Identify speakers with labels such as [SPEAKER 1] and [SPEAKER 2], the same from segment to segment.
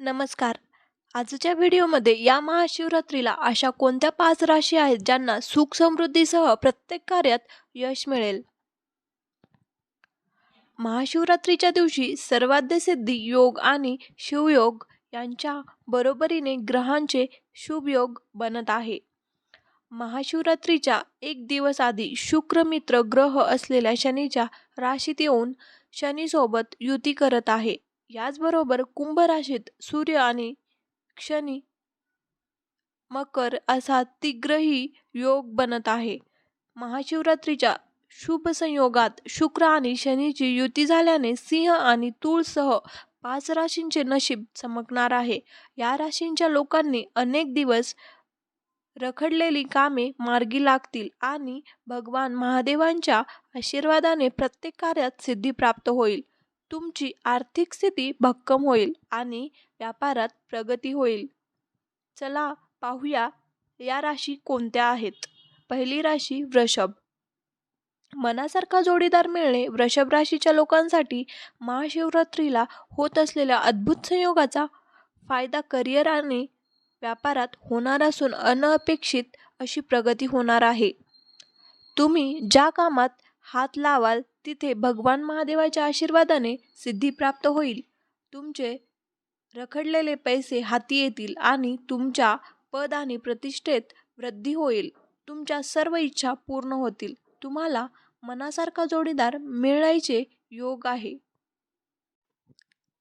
[SPEAKER 1] नमस्कार. आजच्या व्हिडिओमध्ये या महाशिवरात्रीला अशा कोणत्या पाच राशी आहेत ज्यांना सुख समृद्धीसह प्रत्येक कार्यात यश मिळेल? महाशिवरात्रीच्या दिवशी सर्वाद्यसिद्धी योग आणि शिवयोग यांच्या बरोबरीने ग्रहांचे शुभयोग बनत आहे. महाशिवरात्रीच्या एक दिवस आधी शुक्रमित्र ग्रह असलेल्या शनीच्या राशीत येऊन शनीसोबत युती करत आहे. याचबरोबर कुंभ राशीत सूर्य आणि शनी मकर असा तिग्रही योग बनत आहे. महाशिवरात्रीच्या शुभ संयोगात शुक्र आणि शनीची युती झाल्याने सिंह आणि तूळसह पाच राशींचे नशीब चमकणार आहे. या राशींच्या लोकांनी अनेक दिवस रखडलेली कामे मार्गी लागतील आणि भगवान महादेवांच्या आशीर्वादाने प्रत्येक कार्यात सिद्धी प्राप्त होईल. तुमची आर्थिक स्थिती भक्कम होईल आणि व्यापारात प्रगती होईल. चला पाहूया या राशी कोणत्या आहेत. पहिली राशी वृषभ. मनासारखा जोडीदार मिळणे वृषभ राशीच्या लोकांसाठी महाशिवरात्रीला होत असलेल्या अद्भुत संयोगाचा फायदा करिअर आणि व्यापारात होणार असून अनअपेक्षित अशी प्रगती होणार आहे. तुम्ही ज्या कामात हात लावाल तिथे भगवान महादेवाच्या आशीर्वादाने सिद्धी प्राप्त होईल. तुमचे रखडलेले पैसे हाती येतील आणि तुमच्या पद आणि प्रतिष्ठेत वृद्धी होईल. तुमच्या सर्व इच्छा पूर्ण होतील. तुम्हाला मनासारखा जोडीदार मिळायचे योग आहे.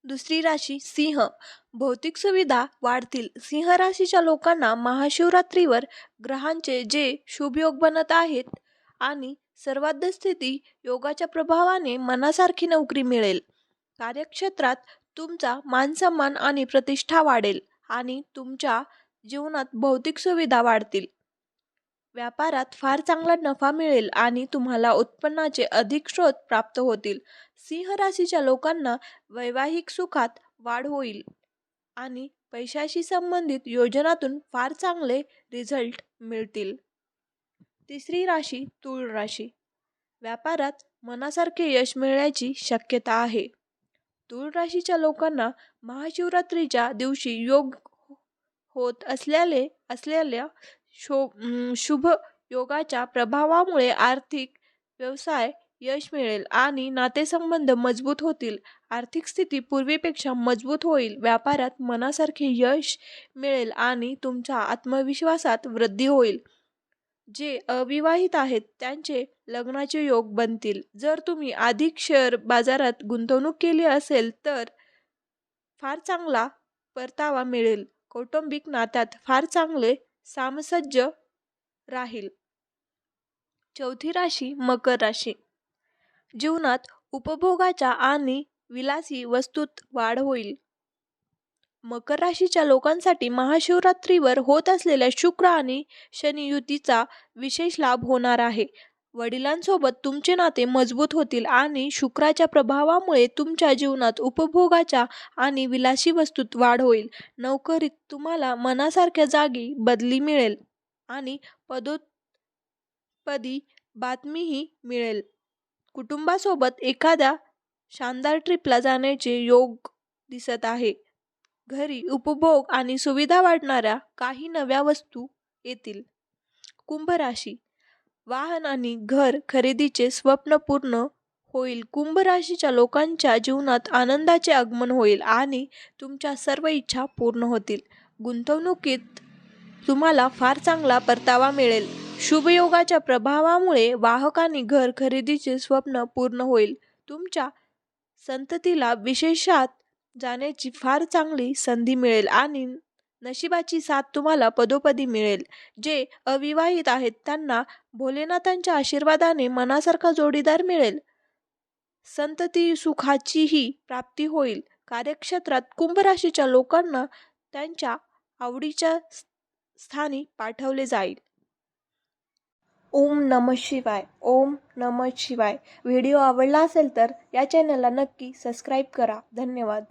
[SPEAKER 1] दुसरी राशी सिंह. भौतिक सुविधा वाढतील. सिंह राशीच्या लोकांना महाशिवरात्रीवर ग्रहांचे जे शुभयोग बनत आहेत आणि सर्वात स्थिती योगाच्या प्रभावाने मनासारखी नोकरी मिळेल. कार्यक्षेत्रात तुमचा मानसन्मान आणि प्रतिष्ठा वाढेल आणि तुमच्या जीवनात भौतिक सुविधा वाढतील. व्यापारात फार चांगला नफा मिळेल आणि तुम्हाला उत्पन्नाचे अधिक स्रोत प्राप्त होतील. सिंह राशीच्या लोकांना वैवाहिक सुखात वाढ होईल आणि पैशाशी संबंधित योजनातून फार चांगले रिझल्ट मिळतील. तिसरी राशी तुळ राशी. व्यापारात मनासारखे यश मिळण्याची शक्यता आहे. तुळ राशीच्या लोकांना महाशिवरात्रीच्या दिवशी योग होत असल्याले असलेल्या शो शुभ योगाच्या प्रभावामुळे आर्थिक व्यवसाय यश मिळेल आणि नातेसंबंध मजबूत होतील. आर्थिक स्थिती पूर्वीपेक्षा मजबूत होईल. व्यापारात मनासारखे यश मिळेल आणि तुमच्या आत्मविश्वासात वृद्धी होईल. जे अविवाहित आहेत त्यांचे लग्नाचे योग बनतील. जर तुम्ही अधिक शेअर बाजारात गुंतवणूक केली असेल तर फार चांगला परतावा मिळेल. कौटुंबिक नात्यात फार चांगले सामसज्ज राहील. चौथी राशी मकर राशी. जीवनात उपभोगाच्या आणि विलासी वस्तूत वाढ होईल. मकर राशीच्या लोकांसाठी महाशिवरात्रीवर होत असलेल्या शुक्र आणि शनी युतीचा विशेष लाभ होणार आहे. वडिलांसोबत तुमचे नाते मजबूत होतील आणि शुक्राच्या प्रभावामुळे तुमच्या जीवनात उपभोगाच्या आणि विलासी वस्तूत वाढ होईल. नोकरीत तुम्हाला मनासारख्या जागी बदली मिळेल आणि पदोत्पदी बातमीही मिळेल. कुटुंबासोबत एखाद्या शानदार ट्रिपला जाण्याचे योग दिसत आहे. घरी उपभोग आणि सुविधा वाढणाऱ्या काही नव्या वस्तू येतील. कुंभ राशी वाहन आणि घर खरेदीचे स्वप्न पूर्ण होईल. कुंभ राशीच्या लोकांच्या जीवनात आनंदाचे आगमन होईल आणि तुमच्या सर्व इच्छा पूर्ण होतील. गुंतवणुकीत तुम्हाला फार चांगला परतावा मिळेल. शुभयोगाच्या प्रभावामुळे वाहक आणि घर खरेदीचे स्वप्न पूर्ण होईल. तुमच्या संततीला विशेषात जाण्याची फार चांगली संधी मिळेल आणि नशिबाची साथ तुम्हाला पदोपदी मिळेल. जे अविवाहित आहेत त्यांना भोलेनाथांच्या आशीर्वादाने मनासारखा जोडीदार मिळेल. संतती सुखाचीही प्राप्ती होईल. कार्यक्षेत्रात कुंभ राशीच्या लोकांना त्यांच्या आवडीच्या स्थानी पाठवले जाईल. ओम नम शिवाय. ओम नम शिवाय. व्हिडिओ आवडला असेल तर या चॅनलला नक्की सबस्क्राईब करा. धन्यवाद.